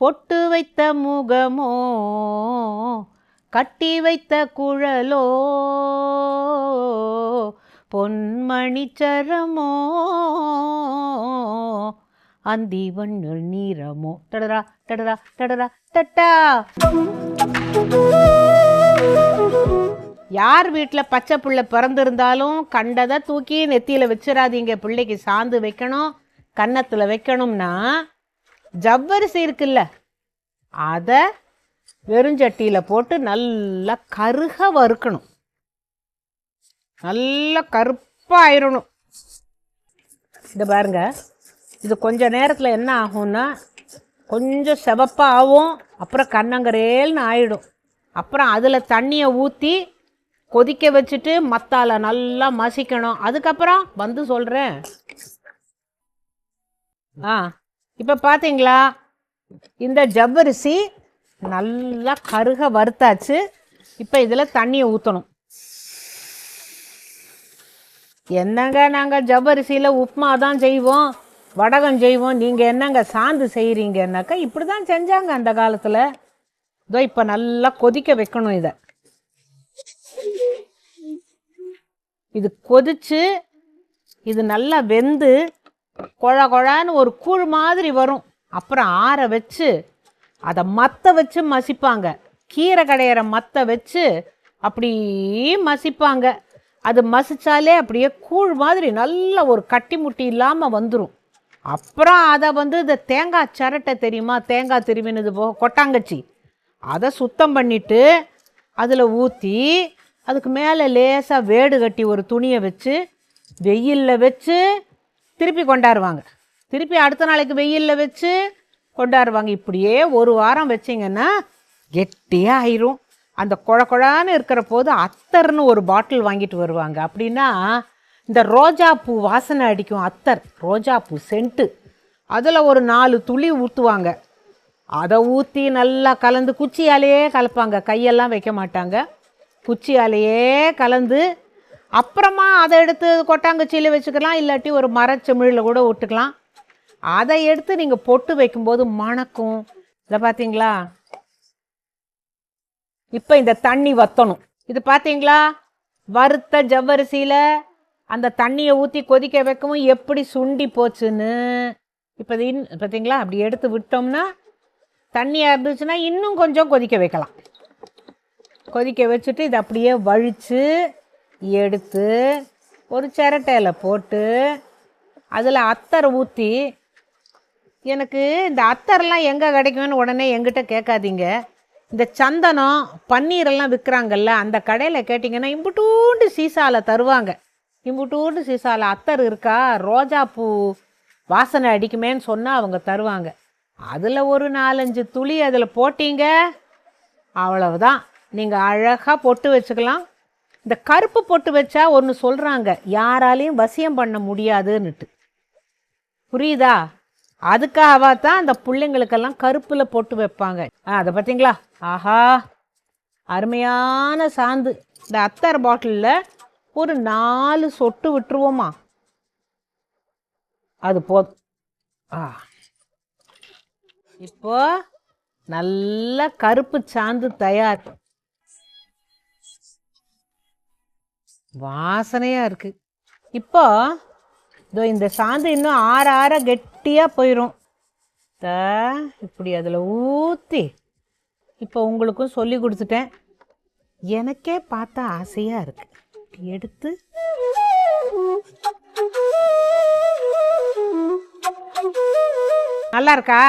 பொட்டு வைத்த முகமோ கட்டி வைத்த குழலோ பொன்மணிச்சரமோ அந்தி வண்ணல் நீரமோ. டடரா டடரா டடரா டட்டா. யார் வீட்டில் பச்சை பிள்ளை பிறந்திருந்தாலும் கண்டதை தூக்கி நெத்தியில் வச்சிடாதீங்க பிள்ளைக்கு சாந்து வைக்கணும் கன்னத்தில் வைக்கணும்னா ஜவ்வரிசி இருக்குல்ல அதை வெறுஞ்சட்டியில் போட்டு நல்லா கருக வறுக்கணும். நல்லா கருப்பாக ஆயிடணும் இதை பாருங்க. இது கொஞ்சம் நேரத்தில் என்ன ஆகும்னா கொஞ்சம் செவப்பாக ஆகும் அப்புறம் கண்ணங்கரேல்னு ஆயிடும். அப்புறம் அதில் தண்ணியை ஊற்றி கொதிக்க வச்சுட்டு மத்தால நல்லா மசிக்கணும். அதுக்கப்புறம் வந்து சொல்கிறேன் ஆ. இப்போ பார்த்தீங்களா இந்த ஜவ்வரிசி நல்லா கருக வறுத்தாச்சு. இப்போ இதில் தண்ணியை ஊற்றணும் என்னங்க நாங்கள் ஜவ்வரிசியில் உப்புமா தான் செய்வோம் வடகம் செய்வோம் நீங்கள் என்னங்க சாந்து செய்கிறீங்கன்னாக்கா இப்படி தான் செஞ்சாங்க அந்த காலத்தில். இதோ இப்போ நல்லா கொதிக்க வைக்கணும் இதை. இது கொதிச்சு இது நல்லா வெந்து கொழ கொழான்னு ஒரு கூழ் மாதிரி வரும். அப்புறம் ஆற வச்சு அதை மத்த வச்சு மசிப்பாங்க. கீரை கடையிற மத்த வச்சு அப்படி மசிப்பாங்க. அது மசித்தாலே அப்படியே கூழ் மாதிரி நல்ல ஒரு கட்டி முட்டி இல்லாமல் வந்துடும் அப்புறம் அதை வந்து இந்த தேங்காய் சிரட்டை தெரியுமா? தேங்காய் திருவினது போக கொட்டாங்கச்சி. அதை சுத்தம் பண்ணிட்டு அதில் ஊற்றி அதுக்கு மேலே லேசாக வேடு கட்டி ஒரு துணியை வச்சு வெயிலில் வச்சு திருப்பி கொண்டாடுவாங்க திருப்பி அடுத்த நாளைக்கு வெயிலில் வச்சு கொண்டாடுவாங்க இப்படியே ஒரு வாரம் வச்சிங்கன்னா கெட்டியாக ஆயிரும். அந்த குழ குழான்னு இருக்கிற போது அத்தர்னு ஒரு பாட்டில் வாங்கிட்டு வருவாங்க. அப்படின்னா இந்த ரோஜா பூ வாசனை அடிக்கும் அத்தர். ரோஜா பூ சென்ட்டு. அதில் ஒரு நாலு துளி ஊற்றுவாங்க அதை ஊற்றி நல்லா கலந்து குச்சியாலேயே கலப்பாங்க. கையெல்லாம் வைக்க மாட்டாங்க. குச்சியாலேயே கலந்து அப்புறமா அதை எடுத்து கொட்டாங்குச்சியில் வச்சுக்கலாம் இல்லாட்டி ஒரு மரச்செமிழில் கூட விட்டுக்கலாம் அதை எடுத்து நீங்கள் பொட்டு வைக்கும்போது மணக்கும். இதை பார்த்தீங்களா இப்போ இந்த தண்ணி வத்தணும். இது பார்த்தீங்களா வறுத்த ஜவ்வரிசியில் அந்த தண்ணியை ஊற்றி கொதிக்க வைக்கவும் எப்படி சுண்டி போச்சுன்னு. இப்போ இன் பார்த்தீங்களா அப்படி எடுத்து விட்டோம்னா தண்ணியாக இருந்துச்சுன்னா இன்னும் கொஞ்சம் கொதிக்க வைக்கலாம். கொதிக்க வச்சுட்டு இதை அப்படியே வழித்து எடுத்து ஒரு சிரட்டையில் போட்டு அதில் அத்தரை ஊற்றி எனக்கு இந்த அத்தர்லாம் எங்கே கிடைக்கும்னு உடனே எங்கிட்ட கேட்காதீங்க. இந்த சந்தனம் பன்னீரெல்லாம் விற்கிறாங்கல்ல அந்த கடையில் கேட்டிங்கன்னா இம்புட்டூண்டு சீசாவில் தருவாங்க. இம்புட்டூண்டு சீசாவில் அத்தர் இருக்கா? ரோஜாப்பூ வாசனை அடிக்குமேன்னு சொன்னால் அவங்க தருவாங்க. அதில் ஒரு நாலஞ்சு துளி அதில் போட்டீங்க அவ்வளவுதான். நீங்கள் அழகாக பொட்டு வச்சுக்கலாம். இந்த கருப்பு பொட்டு வச்சா ஒன்று சொல்கிறாங்க யாராலையும் வசியம் பண்ண முடியாதுன்னுட்டு. புரியுதா? அதுக்காகவா தான் அந்த பிள்ளைங்களுக்கெல்லாம் கருப்பில் போட்டு வைப்பாங்க. ஆ அதை பார்த்தீங்களா ஆஹா! அருமையான சாந்து. இந்த அத்தர் பாட்டிலில் ஒரு நாலு சொட்டு விட்டுருவோமா? அது போதும் ஆ. இப்போ நல்ல கருப்பு சாந்து தயார். வாசனையாக இருக்குது இப்போ இதோ இந்த சாந்து இன்னும் ஆற ஆற கெட்டியாக போயிடும் த இப்படி அதில் ஊற்றி இப்போ உங்களுக்கும் சொல்லி கொடுத்துட்டேன். எனக்கே பார்த்தா ஆசையாக இருக்கு. எடுத்து. நல்லா இருக்கா?